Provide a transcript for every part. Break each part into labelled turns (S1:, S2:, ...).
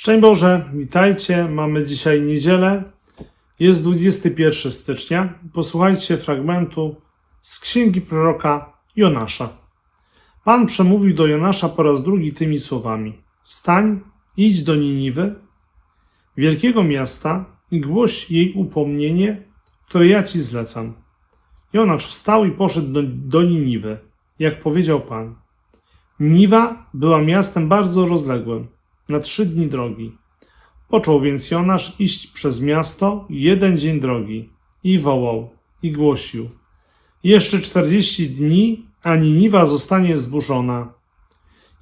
S1: Szczęść Boże, witajcie. Mamy dzisiaj niedzielę. Jest 21 stycznia. Posłuchajcie fragmentu z księgi proroka Jonasza. Pan przemówił do Jonasza po raz drugi tymi słowami: Wstań, idź do Niniwy, wielkiego miasta, i głoś jej upomnienie, które ja ci zlecam. Jonasz wstał i poszedł do, do Niniwy, jak powiedział Pan. Niniwa była miastem bardzo rozległym, na trzy dni drogi. Począł więc Jonasz iść przez miasto jeden dzień drogi i wołał i głosił. Jeszcze czterdzieści dni, a Niniwa zostanie zburzona.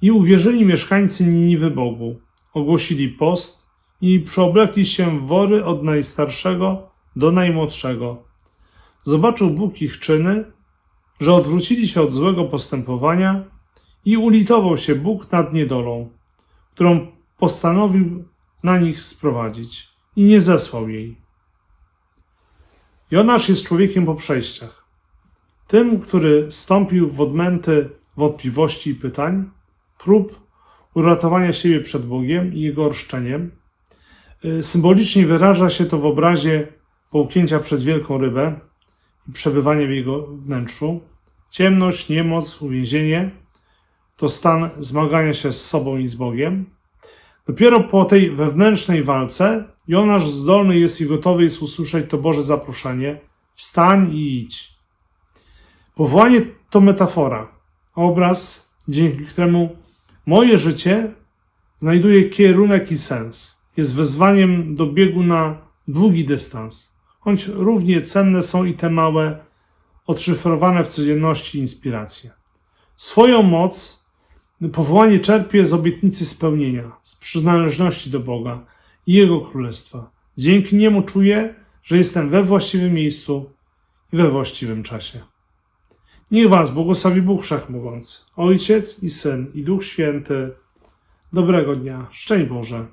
S1: I uwierzyli mieszkańcy Niniwy Bogu. Ogłosili post i przeoblekli się w wory od najstarszego do najmłodszego. Zobaczył Bóg ich czyny, że odwrócili się od złego postępowania i ulitował się Bóg nad niedolą, którą postanowił na nich sprowadzić i nie zesłał jej. Jonasz jest człowiekiem po przejściach. Tym, który stąpił w odmęty wątpliwości i pytań, prób uratowania siebie przed Bogiem i Jego orszczeniem. Y, Symbolicznie wyraża się to w obrazie połknięcia przez wielką rybę i przebywania w jego wnętrzu. Ciemność, niemoc, uwięzienie to stan zmagania się z sobą i z Bogiem. Dopiero po tej wewnętrznej walce Jonasz zdolny jest i gotowy jest usłyszeć to Boże zaproszenie: wstań i idź. Powołanie to metafora, obraz, dzięki któremu moje życie znajduje kierunek i sens. Jest wezwaniem do biegu na długi dystans, choć równie cenne są i te małe, odszyfrowane w codzienności inspiracje. Swoją moc Powołanie czerpie z obietnicy spełnienia, z przynależności do Boga i Jego Królestwa. Dzięki niemu czuję, że jestem we właściwym miejscu i we właściwym czasie. Niech Was błogosławi Bóg Wszechmogący, Ojciec i Syn i Duch Święty. Dobrego dnia. Szczęść Boże.